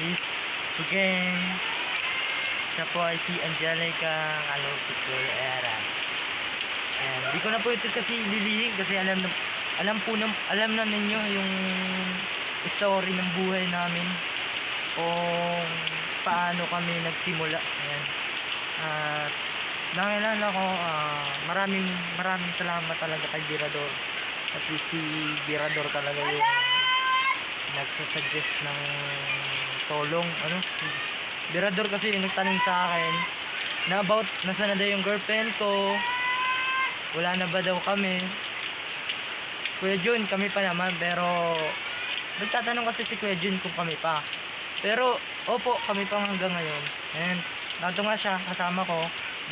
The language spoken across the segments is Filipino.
is again siya po ay si Angelica Calopicol Eras. And di ko na po ito kasi lilihin kasi alam na, alam po na, alam na ninyo yung story ng buhay namin kung paano kami nagsimula. Ayan. At nangilala ko, ah, maraming maraming salamat talaga kay Birador. Kasi si Birador talaga yung nagsasuggest ng tulong. Ano? Birador kasi nagtanong sa akin na about nasa na daw yung girlfriend ko. Wala na ba daw kami? Kuya Jun, kami pa naman pero nagtatanong kasi si Kuya Jun kung kami pa. Pero, opo, kami pa hanggang ngayon. And, nato nga siya, kasama ko.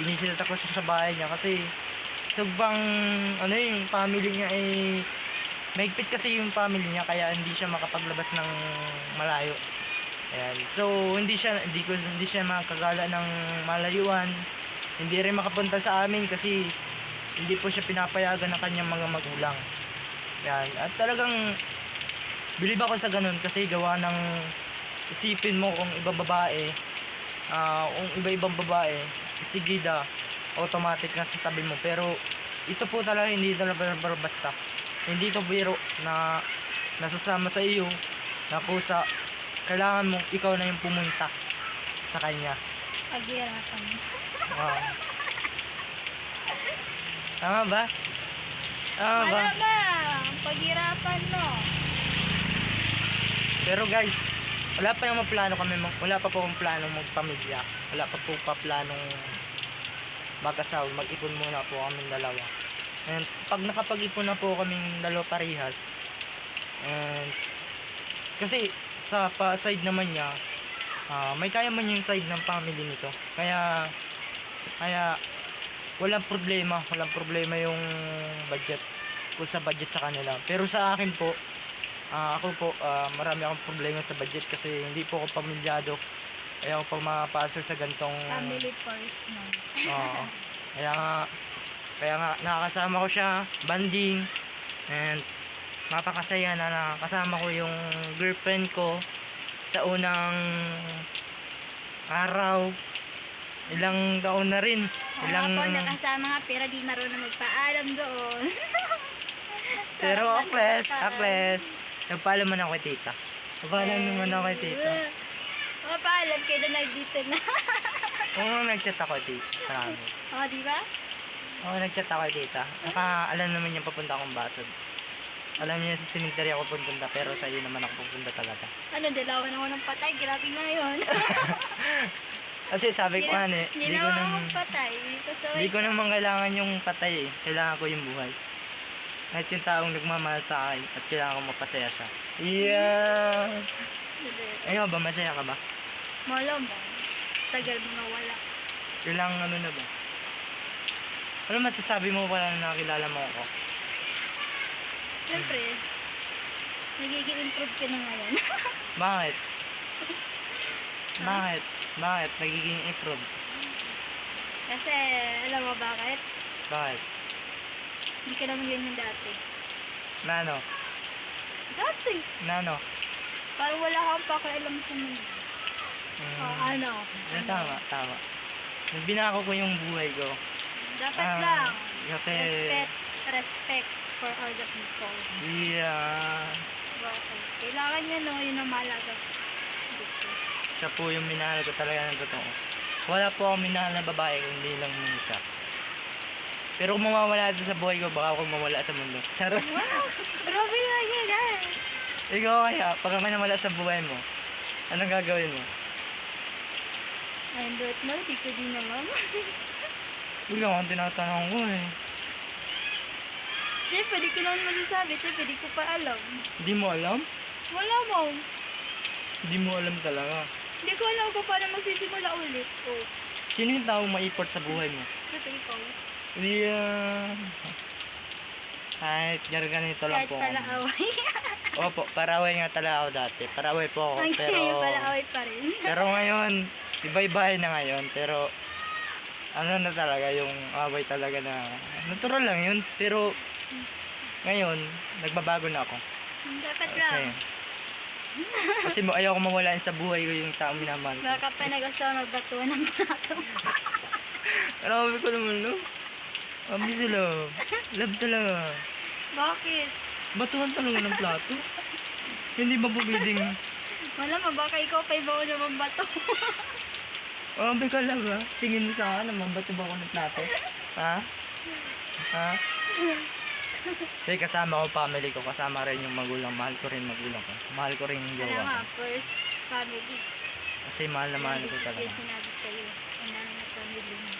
Binisilita ko siya sa bahay niya kasi sugbang, ano yung family niya ay mahigpit kasi yung family niya kaya hindi siya makapaglabas ng malayo. Ayan. So, hindi siya, hindi ko, hindi siya makagala ng malayuan. Hindi rin makapunta sa amin kasi hindi po siya pinapayagan ng kanyang mga magulang. Yan. At talagang bilib ako sa ganun kasi gawa ng isipin mo kung iba babae, ah kung iba-ibang babae, si Gida, automatic na sa tabi mo. Pero ito po talaga hindi talaga basta. Hindi to biro na nasasama sa iyo na kusa kailangan mo ikaw na yung pumunta sa kanya. Paghirapan. Wow. Tama ba? Tama ba? Ang paghirapan mo. Pero guys, wala pa yung plano kami, wala pa po akong plano magpamilya. Wala pa po pa planong mag-asawa, mag-ipon muna po kami dalawa. And pag nakapag-ipon na po kaming dalawa parehas, and kasi sa pa side naman niya, ah, may kaya man yung side ng family nito. Kaya, kaya, walang problema, walang problema yung budget ko sa budget sa kanila. Pero sa akin po, Ah, ako po, ah, marami akong problema sa budget kasi hindi po ako pamilyado. Kaya ako pa mapasok sa gantong... Family first no. Oo. kaya nga, kaya nga, nakakasama ko siya, banding, and mapakasaya na nakakasama ko yung girlfriend ko sa unang araw. Ilang taon na rin. Ilang... Ako nakasama nga pero di marunong magpaalam doon. Pero akles, akles. Nagpaalam man ako kay tita. Nagpaalam naman ako kay tita. O, paalam kayo na nandito na. Oo, nag-chat ako tita. Promise. o, di ba? Oo, nag-chat ako tita. Naka, alam naman niya papunta akong basod. Alam niya sa cemetery ako pupunta, pero sa iyo naman ako pupunta talaga. Ano, dalawa na ako ng patay. Grabe nga yun. Kasi sabi ko ano eh, di ko akong patay. Dito sa di ko naman kailangan yung patay eh. Kailangan ko yung buhay. Kahit yung taong nagmamahal sa akin at kailangan ko mapasaya siya. Yeah! Ayaw ba? Masaya ka ba? Molo mo. Tagal mo nawala. Ilang ano na ba? Ano masasabi mo pala na nakilala mo ako? Siyempre, nagiging improve ka na ngayon. Bakit? Bakit? Bakit? Nagiging improve? Kasi, alam mo bakit? Bakit? Hindi ka naman ganyan dati. Nano? Dati. Nano? Parang wala kang pakialam sa mundo. Mm, O, ano? eh, tama, tama. Binako ko yung buhay ko. Dapat Ah, lang. Kasi, Respect. Respect for all the people. yeah, Okay. Kailangan niya, no? Yun ang mahalaga. Dito. siya po yung minahal ko talaga ng totoo. Wala po akong minahal na babae, kundi lang muna siya. Pero kung mawawala ito sa buhay ko, baka ako mawala sa mundo. Charot. Wow! Grabe nga yan, ah. Ikaw kaya, pag ako nawala sa buhay mo, anong gagawin mo? I don't know, di ko din alam. Wala akong tinatanong ko eh. Siyempre, di ko naman masasabi. Siyempre, di ko pa alam. Hindi mo alam? Wala mo. Hindi mo alam talaga. Hindi ko alam kung paano magsisimula ulit. Oh, Sino yung tao ma-effort sa buhay mo? ito ikaw. Yeah. Kahit gar- ganito lang Kahit po. pala ako. away. Opo, paraway nga talaga ako dati. Paraway po ako. Hanggang Pero, ngayon pala away pa rin. pero ngayon, iba-iba na ngayon. Pero, ano na talaga, yung away talaga na, natural lang yun. Pero, ngayon, nagbabago na ako. Dapat Kasi, lang. Kasi mo ayaw ko mawala sa buhay ko yung taong minamahal ko. Baka pa nag-asawa magbatuan ng plato. Marami ko naman, no? Mami sila. Love talaga. Bakit? Batuhan talaga ng plato. Hindi ba pwedeng... Malamang baka ikaw pa iba ko naman bato. Grabe ka lang ha. Tingin mo sa akin, mabato ba ako ng plato? Ha? Ha? Kasi kasama ko family ko, kasama rin yung magulang. Mahal ko rin magulang ko. Mahal ko rin yung jowa nga, ko. first family. Kasi mahal na mahal ko talaga. Yung sinabi sa'yo. Ano na family mo.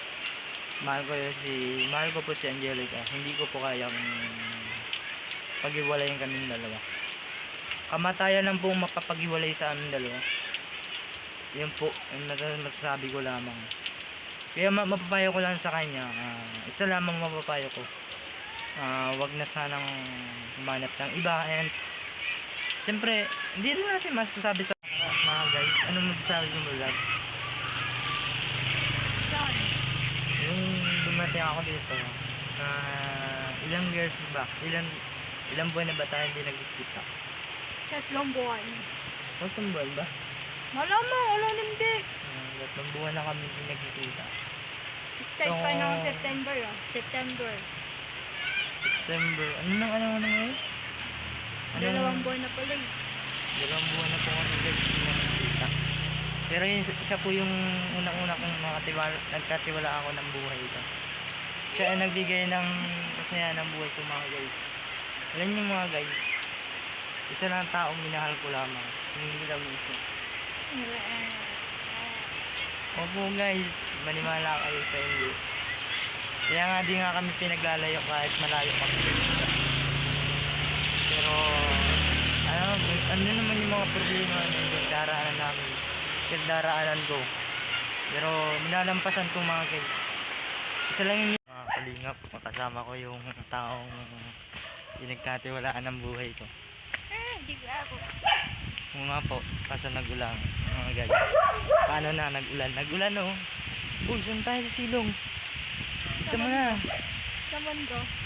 Mahal ko yun si... Mahal ko po si Angelica. Hindi ko po kayang pag-iwalayin kaming dalawa. Kamatayan lang po mapapag-iwalay sa aming dalawa. Yun po, yung masasabi ko lamang. Kaya ma- mapapayo ko lang sa kanya, ah, isa lamang mapapayo ko. Ah, wag na sanang humanap ng iba and Siyempre, hindi rin natin masasabi sa mga guys. Ano masasabi mo vlog? Yung dumating ako dito, ah, ilang years ba? Ilang ilang buwan na ba tayo hindi nagkikita? Tatlong buwan. Tatlong buwan ba? Malamang, wala hindi. Tatlong buwan na kami hindi nagkikita. Start pa So, ng September ah. September. September, ano nang ano na ngayon? Ano Dalawang buwan na pala eh. Dalawang buwan na po kami guys hindi nagkikita. Pero yun, siya po yung unang-una kong nakatiwala, nagkatiwala ako ng buhay ko. Siya ay nagbigay ng kasaya ng buhay ko mga guys. Alam niyo mga guys, isa lang taong minahal ko lamang. Hindi lang ito. Opo guys, maniwala kayo sa inyo. Kaya nga di nga kami pinaglalayo kahit malayo kami. Pero, ano, ano naman yung mga problema yung daraanan namin. Yung daraanan ko. Pero, minalampasan ko mga guys. Isa lang yung mga kalingap, makasama ko yung taong pinagkatiwalaan ng buhay ko. Ah, di ba ako. Oo nga po, kaso nagulang mga guys. Paano na nagulan? Nagulan oh. Uy, saan tayo sa silong? Isa mo na. Sa mundo.